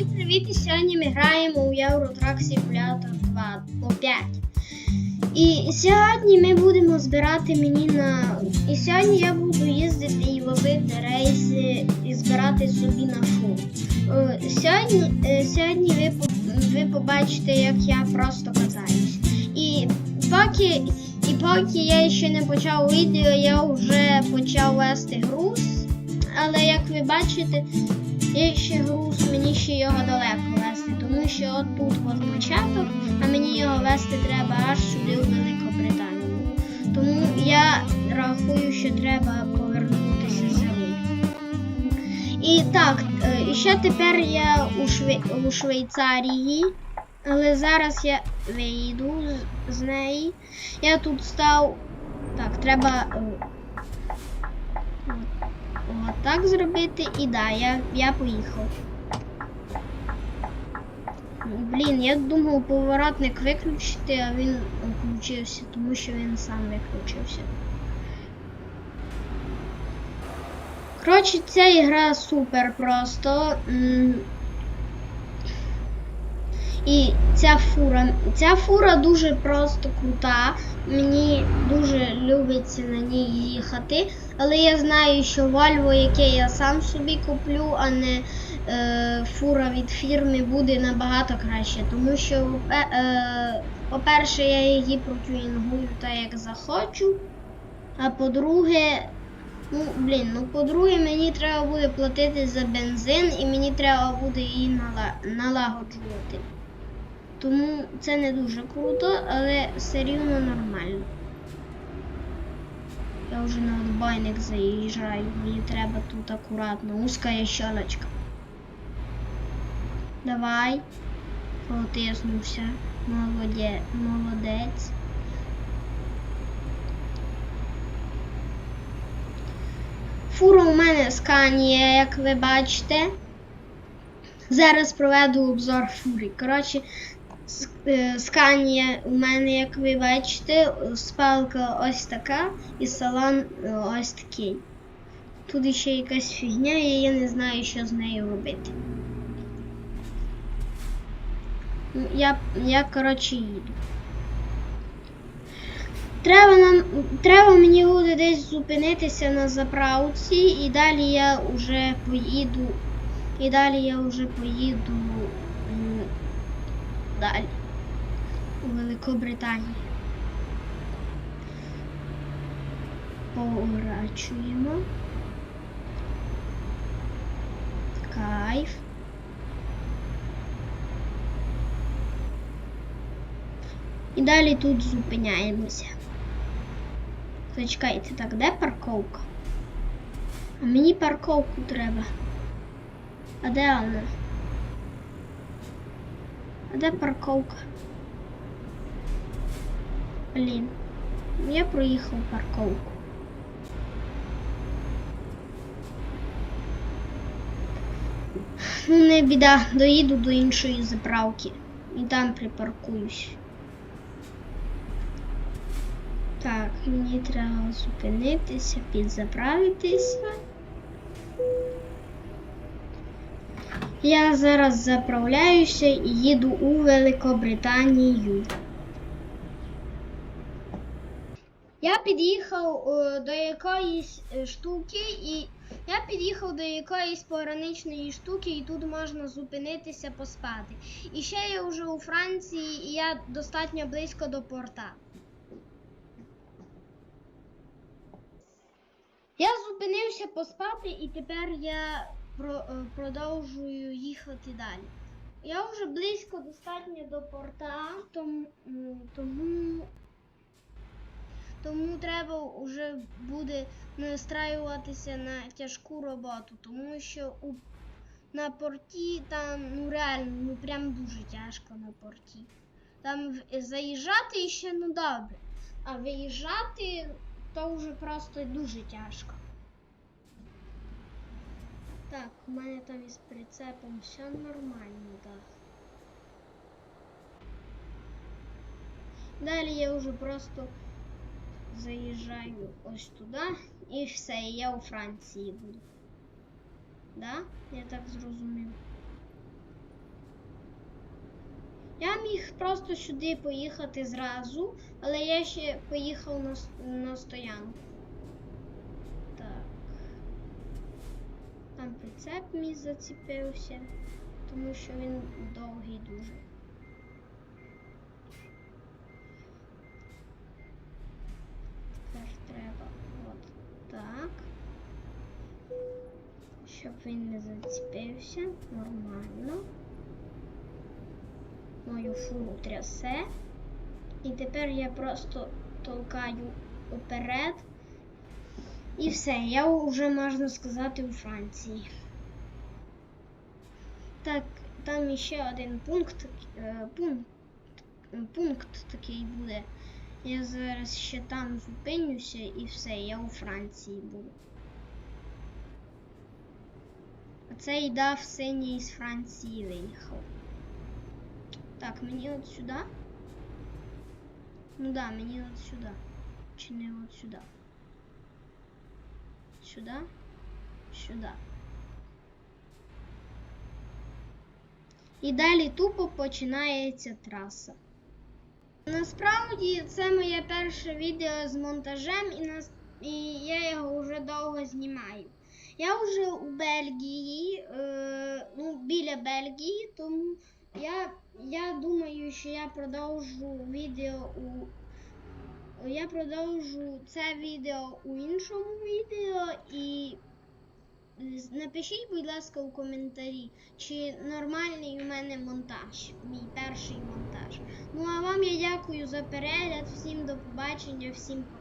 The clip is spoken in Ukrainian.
Всім привіт! І сьогодні ми граємо у Eurotrack Simulator 2 по 5. І сьогодні ми будемо збирати мені на. І сьогодні я буду їздити і ловити рейси і збирати собі на фу. Е, Сьогодні, е, сьогодні ви, ви побачите, як я просто катаюсь. І поки, і поки я ще не почав відео, я вже почав вести груз. Але як ви бачите, є ще груз, мені ще його далеко вести, тому що от тут от початок, а мені його вести треба аж сюди в Великобританію. Тому я рахую, що треба повернутися за руль. І так, е, і ще тепер я у, Шве... у Швейцарії, але зараз я виїду з, неї. Я тут став. Так, треба. е, так зробити і да, я, я поїхав. Блін, я думав поворотник виключити, а він включився, тому що він сам виключився. Коротше, ця ігра супер просто. І ця фура. Ця фура дуже просто крута. Мені дуже любиться на ній їхати. Але я знаю, що Volvo, яке я сам собі куплю, а не е, фура від фірми, буде набагато краще. Тому що, е, по-перше, я її протюнінгую так, як захочу. А по-друге, ну, блін, ну по-друге, мені треба буде платити за бензин і мені треба буде її нала- налагоджувати. Тому це не дуже круто, але все рівно нормально. Я вже на отбойник заїжджаю, мені треба тут акуратно. Узкая щелочка. Давай. Потиснувся. Молоде... Молодець. Фура у мене сканія, як ви бачите. Зараз проведу обзор фурі. Коротше, сканія у мене, як ви бачите, спалка ось така і салон е, ось такий. Тут ще якась фігня, і я не знаю, що з нею робити. Ну, Я, я коротше, їду. Треба нам треба мені буде десь зупинитися на заправці, і далі я вже поїду. І далі я вже поїду далі у Великобританію. Поворачуємо. Кайф. І далі тут зупиняємося. Зачекайте, так, де парковка? А мені парковку треба. А де вона? А де парковка? Блін. Я проїхав парковку. Ну, не біда, доїду до іншої заправки. І там припаркуюсь. Так, мені треба зупинитися, підзаправитися. Я зараз заправляюся і їду у Великобританію. Я під'їхав е, до якоїсь е, штуки, і я під'їхав до якоїсь пограничної штуки, і тут можна зупинитися поспати. І ще я вже у Франції, і я достатньо близько до порта. Я зупинився поспати, і тепер я про, е, продовжую їхати далі. Я вже близько достатньо до порта, тому, тому, тому треба вже буде настраюватися на тяжку роботу, тому що у, на порті там ну реально ну прям дуже тяжко на порті. Там заїжджати ще ну добре, а виїжджати то вже просто дуже тяжко. Так, у мене там із прицепом все нормально, так. Далі я вже просто заїжджаю ось туди і все, і я у Франції буду. Да? Я так зрозумів. Я міг просто сюди поїхати зразу, але я ще поїхав на, на стоянку. Так. Прицеп мій зацепився, тому що він довгий дуже. Тепер треба от так. Щоб він не зацепився нормально. Мою фуру трясе. І тепер я просто толкаю уперед. І все, я вже можна сказати у Франції. Так, там ще один пункт, е, пункт, пункт такий буде. Я зараз ще там зупинюся і все, я у Франції буду. А цей дав синій з Франції виїхав. Так, мені от сюди. Ну да, мені от сюди. Чи не от сюди? Сюди? Сюди. І далі тупо починається траса. Насправді це моє перше відео з монтажем, і, нас... і я його вже довго знімаю. Я вже у Бельгії, е... ну, біля Бельгії, тому я, я думаю, що я продовжу відео у. Я продовжу це відео у іншому відео і напишіть, будь ласка, у коментарі, чи нормальний у мене монтаж, мій перший монтаж. Ну а вам я дякую за перегляд, всім до побачення, всім пока.